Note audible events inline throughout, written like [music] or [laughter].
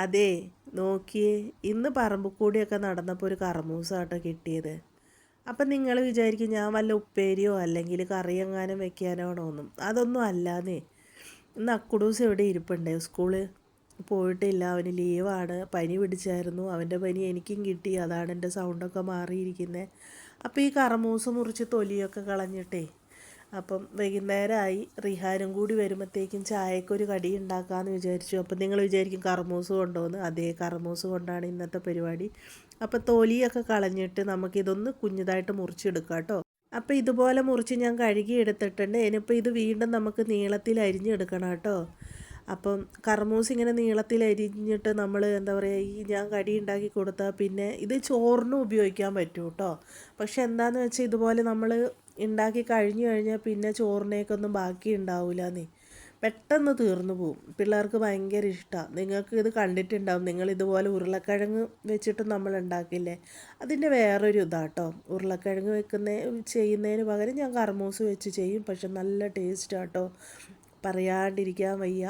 അതെ നോക്കിയേ ഇന്ന് പറമ്പിക്കൂടിയൊക്കെ നടന്നപ്പോൾ ഒരു കറമൂസാട്ടോ കിട്ടിയത്. അപ്പം നിങ്ങൾ വിചാരിക്കും ഞാൻ വല്ല ഉപ്പേരിയോ അല്ലെങ്കിൽ കറിയെങ്ങാനും വെക്കാനാണോ ഒന്നും അതൊന്നും അല്ലാന്നേ. ഇന്ന് അക്കുടൂസ് എവിടെ ഇരിപ്പുണ്ടേ? സ്കൂൾ പോയിട്ടില്ല. അവന് ലീവാണ്. പനി പിടിച്ചായിരുന്നു. അവന്റെ പനി എനിക്കും കിട്ടി. അതാണ് എന്റെ സൗണ്ടൊക്കെ മാറിയിരിക്കുന്നത് അപ്പോൾ ഈ കറമൂസ് മുറിച്ച് തൊലിയൊക്കെ കളഞ്ഞിട്ടേ അപ്പം വൈകുന്നേരമായി റിഹാനും കൂടി വരുമ്പോഴത്തേക്കും ചായക്കൊരു കടി ഉണ്ടാക്കാമെന്ന് വിചാരിച്ചു. അപ്പം നിങ്ങൾ വിചാരിക്കും കർമൂസ് കൊണ്ടുവന്ന് അതേ കർമൂസ് കൊണ്ടാണ് ഇന്നത്തെ പരിപാടി. അപ്പം തൊലിയൊക്കെ കളഞ്ഞിട്ട് നമുക്കിതൊന്ന് കുഞ്ഞതായിട്ട് മുറിച്ചെടുക്കാം കേട്ടോ. അപ്പോൾ ഇതുപോലെ മുറിച്ച് ഞാൻ കഴുകി എടുത്തിട്ടുണ്ട് ഇനിയിപ്പോൾ ഇത് വീണ്ടും നമുക്ക് നീളത്തിൽ അരിഞ്ഞെടുക്കണം കേട്ടോ. അപ്പം കർമൂസ് ഇങ്ങനെ നീളത്തിൽ അരിഞ്ഞിട്ട് നമ്മൾ എന്താ പറയുക ഈ ഞാൻ കടി ഉണ്ടാക്കി കൊടുത്താൽ പിന്നെ ഇത് ചോറിനും ഉപയോഗിക്കാൻ പറ്റും കേട്ടോ പക്ഷെ എന്താണെന്ന് വെച്ചാൽ ഇതുപോലെ നമ്മൾ ഉണ്ടാക്കി കഴിഞ്ഞു കഴിഞ്ഞാൽ പിന്നെ ചോറിനേക്കൊന്നും ബാക്കി ഉണ്ടാവില്ല നീ പെട്ടെന്ന് തീർന്നു പോവും. പിള്ളേർക്ക് ഭയങ്കര ഇഷ്ടമാണ് നിങ്ങൾക്ക് ഇത് കണ്ടിട്ടുണ്ടാവും. നിങ്ങൾ ഇതുപോലെ ഉരുളക്കിഴങ്ങ് വെച്ചിട്ട് നമ്മൾ ഉണ്ടാക്കില്ലേ? അതിന്റെ വേറൊരു ഇതാട്ടോ ഉരുളക്കിഴങ്ങ് വെക്കുന്ന ചെയ്യുന്നതിന് പകരം ഞാൻ കർമൂസ് വെച്ച് ചെയ്യും. പക്ഷെ നല്ല ടേസ്റ്റ് ആട്ടോ പറയാണ്ടിരിക്കാൻ വയ്യ.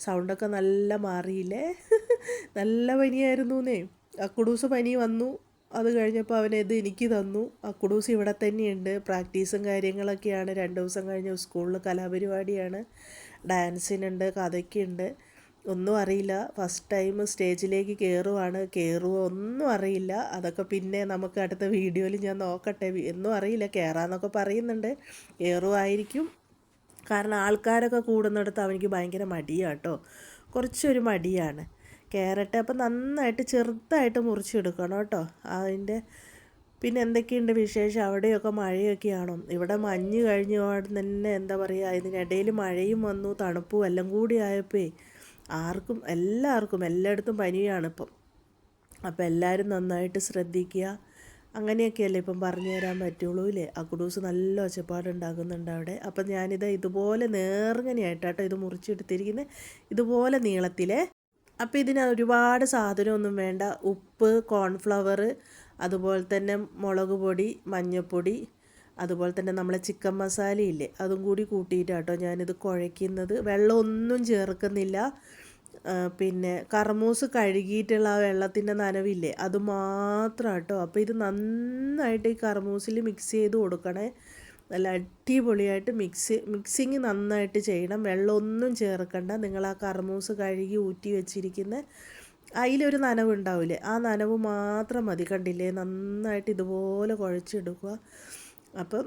സൗണ്ടൊക്കെ നല്ല മാറിയില്ലേ? [laughs] നല്ല പനിയായിരുന്നു അക്കുഡൂസ് പനി വന്നു. അത് കഴിഞ്ഞപ്പോൾ അവൻ ഇത് എനിക്ക് തന്നു. അക്കുഡൂസ് ഇവിടെ തന്നെയുണ്ട്. പ്രാക്ടീസും കാര്യങ്ങളൊക്കെയാണ്. രണ്ട് ദിവസം കഴിഞ്ഞ സ്കൂളിൽ കലാപരിപാടിയാണ്. ഡാൻസിനുണ്ട് കഥയ്ക്കുണ്ട്. ഒന്നും അറിയില്ല. ഫസ്റ്റ് ടൈം സ്റ്റേജിലേക്ക് കയറുവാണ് കയറുമോ ഒന്നും അറിയില്ല. അതൊക്കെ പിന്നെ നമുക്ക് അടുത്ത വീഡിയോയിൽ ഞാൻ നോക്കട്ടെ. എന്നും അറിയില്ല. കയറാന്നൊക്കെ പറയുന്നുണ്ട്. കയറുമായിരിക്കും കാരണം ആൾക്കാരൊക്കെ കൂടുന്നിടത്ത് അവനിക്ക് ഭയങ്കര മടിയാണ് കേട്ടോ. കുറച്ചൊരു മടിയാണ്. ക്യാരറ്റ് അപ്പം നന്നായിട്ട് ചെറുതായിട്ട് മുറിച്ചെടുക്കണം കേട്ടോ. അതിന്റെ പിന്നെ എന്തൊക്കെയുണ്ട് വിശേഷം? അവിടെയൊക്കെ മഴയൊക്കെയാണോ? ഇവിടെ മഞ്ഞ് കഴിഞ്ഞ തന്നെ എന്താ പറയുക ഇതിനിടയിൽ മഴയും വന്നു തണുപ്പും എല്ലാം കൂടി ആയപ്പോൾ ആർക്കും എല്ലാവർക്കും എല്ലായിടത്തും പനിയാണ് ഇപ്പം അപ്പോൾ എല്ലാവരും നന്നായിട്ട് ശ്രദ്ധിക്കുക. അങ്ങനെയൊക്കെയല്ലേ ഇപ്പം പറഞ്ഞു തരാൻ പറ്റുള്ളൂ ഇല്ലേ? അക്കുഡൂസ് നല്ല ഒച്ചപ്പാടുണ്ടാകുന്നുണ്ട് അവിടെ. അപ്പം ഞാനിത് ഇതുപോലെ നേർങ്ങനെയായിട്ടാട്ടോ ഇത് മുറിച്ചെടുത്തിരിക്കുന്നത് ഇതുപോലെ നീളത്തിലെ. അപ്പോൾ ഇതിന് ഒരുപാട് സാധനമൊന്നും വേണ്ട. ഉപ്പ് കോൺഫ്ലവർ അതുപോലെ തന്നെ മുളക് പൊടി മഞ്ഞൾപ്പൊടി അതുപോലെ തന്നെ നമ്മളെ ചിക്കൻ മസാലയില്ലേ? അതും കൂടി കൂട്ടിയിട്ടാട്ടോ ഞാനിത് കുഴയ്ക്കുന്നത്. വെള്ളമൊന്നും ചേർക്കുന്നില്ല. പിന്നെ കർമൂസ് കഴുകിയിട്ടുള്ള ആ വെള്ളത്തിന്റെ നനവില്ലേ? അത് മാത്രം കേട്ടോ അപ്പോൾ ഇത് നന്നായിട്ട് ഈ കർമൂസിൽ മിക്സ് ചെയ്ത് കൊടുക്കണേ. നല്ല അടിപൊളിയായിട്ട് മിക്സ് മിക്സിങ് നന്നായിട്ട് ചെയ്യണം. വെള്ളമൊന്നും ചേർക്കണ്ട. നിങ്ങൾ ആ കർമൂസ് കഴുകി ഊറ്റി വെച്ചിരിക്കുന്ന അതിലൊരു നനവ് ഉണ്ടാവില്ലേ ആ നനവ് മാത്രം മതി. കണ്ടില്ലേ? നന്നായിട്ട് ഇതുപോലെ കുഴച്ചെടുക്കുക. അപ്പം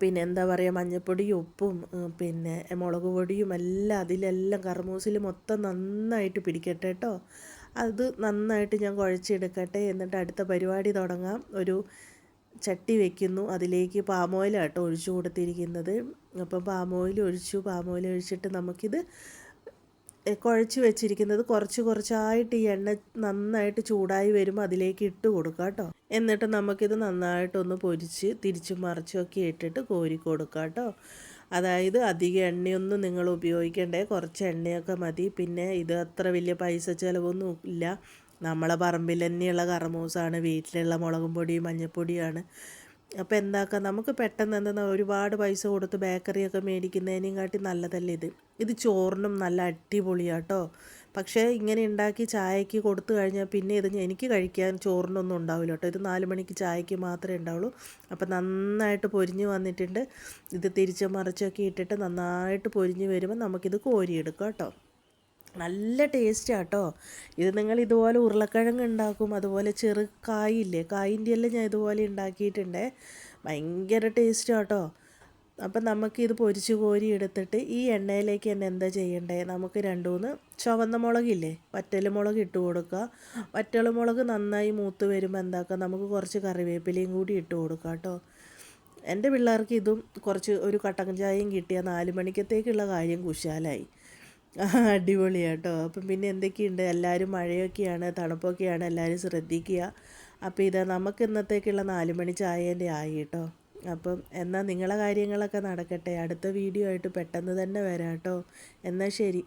പിന്നെ എന്താ പറയുക മഞ്ഞൾപ്പൊടിയും ഉപ്പും പിന്നെ മുളക് പൊടിയും എല്ലാം അതിലെല്ലാം കർമൂസിൽ മൊത്തം നന്നായിട്ട് പിടിക്കട്ടെ കേട്ടോ അത് നന്നായിട്ട് ഞാൻ കുഴച്ചെടുക്കട്ടെ. എന്നിട്ട് അടുത്ത പരിപാടി തുടങ്ങാം. ഒരു ചട്ടി വെക്കുന്നു. അതിലേക്ക് പാം ഒഴിച്ചു കൊടുത്തിരിക്കുന്നത്. അപ്പം പാം ഓയിൽ ഒഴിച്ചു. പാം ഓയിൽ ഒഴിച്ചിട്ട് നമുക്കിത് കുഴച്ച് വെച്ചിരിക്കുന്നത് കുറച്ച് കുറച്ചായിട്ട് ഈ എണ്ണ നന്നായിട്ട് ചൂടായി വരുമ്പോൾ അതിലേക്ക് ഇട്ട് കൊടുക്കുക കേട്ടോ എന്നിട്ട് നമുക്കിത് നന്നായിട്ടൊന്ന് പൊരിച്ച് തിരിച്ചും മറിച്ചൊക്കെ ഇട്ടിട്ട് കോരി കൊടുക്കുക കേട്ടോ അതായത് അധികം എണ്ണയൊന്നും നിങ്ങൾ ഉപയോഗിക്കണ്ടേ. കുറച്ച് എണ്ണയൊക്കെ മതി. പിന്നെ ഇത് അത്ര വലിയ പൈസ ചിലവൊന്നും ഇല്ല. നമ്മളെ പറമ്പിൽ തന്നെയുള്ള കറമൂസാണ്. വീട്ടിലുള്ള മുളകും പൊടിയും മഞ്ഞൾപ്പൊടിയാണ് അപ്പോൾ എന്താക്കാം? നമുക്ക് പെട്ടെന്ന് എന്താ ഒരുപാട് പൈസ കൊടുത്ത് ബേക്കറിയൊക്കെ മേടിക്കുന്നതിനേയും കാട്ടി നല്ലതല്ലേ ഇത്? ഇത് ചോറിനും നല്ല അടിപൊളിയാട്ടോ. പക്ഷേ ഇങ്ങനെ ഉണ്ടാക്കി ചായക്ക് കൊടുത്തു കഴിഞ്ഞാൽ പിന്നെ ഇത് എനിക്ക് കഴിക്കാൻ ചോറിനൊന്നും ഉണ്ടാവില്ല കേട്ടോ ഇത് നാല് മണിക്ക് ചായക്ക് മാത്രമേ ഉണ്ടാവുള്ളൂ. അപ്പോൾ നന്നായിട്ട് പൊരിഞ്ഞ് വന്നിട്ടുണ്ട്. ഇത് തിരിച്ച് മറിച്ചൊക്കെ ഇട്ടിട്ട് നന്നായിട്ട് പൊരിഞ്ഞ് വരുമ്പോൾ നമുക്കിത് കോരിയെടുക്കാം കേട്ടോ. നല്ല ടേസ്റ്റ് കേട്ടോ ഇത് നിങ്ങൾ ഇതുപോലെ ഉരുളക്കിഴങ്ങ് ഉണ്ടാക്കും അതുപോലെ ചെറു കായില്ലേ കായിന്റെ എല്ലാം ഞാൻ ഇതുപോലെ ഉണ്ടാക്കിയിട്ടുണ്ട്. ഭയങ്കര ടേസ്റ്റ് കേട്ടോ അപ്പം നമുക്കിത് പൊരിച്ച് കോരി എടുത്തിട്ട് ഈ എണ്ണയിലേക്ക് തന്നെ എന്താ ചെയ്യണ്ടേ? നമുക്ക് രണ്ട് മൂന്ന് ചുവന്ന മുളകില്ലേ വറ്റൽ മുളക് ഇട്ട് കൊടുക്കുക. വറ്റൽ മുളക് നന്നായി മൂത്ത് വരുമ്പോൾ എന്താക്കുക നമുക്ക് കുറച്ച് കറിവേപ്പിലയും കൂടി ഇട്ട് കൊടുക്കുക കേട്ടോ എന്റെ പിള്ളേർക്ക് ഇതും കുറച്ച് ഒരു കട്ടൻ ചായയും കിട്ടിയ നാല് മണിക്കത്തേക്കുള്ള കാര്യം കുശാലായി. [laughs] അടിപൊളിയാട്ടോ. അപ്പം പിന്നെ എന്തൊക്കെയുണ്ട്? എല്ലാവരും മഴയൊക്കെയാണ് തണുപ്പൊക്കെയാണ് എല്ലാവരും ശ്രദ്ധിക്കുക. അപ്പോൾ ഇതാ നമുക്ക് ഇന്നത്തേക്കുള്ള നാല് മണി ചായേന്റെ ആയി കേട്ടോ. അപ്പം എന്നാൽ നിങ്ങളെ കാര്യങ്ങളൊക്കെ നടക്കട്ടെ. അടുത്ത വീഡിയോ ആയിട്ട് പെട്ടെന്ന് തന്നെ വരാം കേട്ടോ. എന്നാൽ ശരി.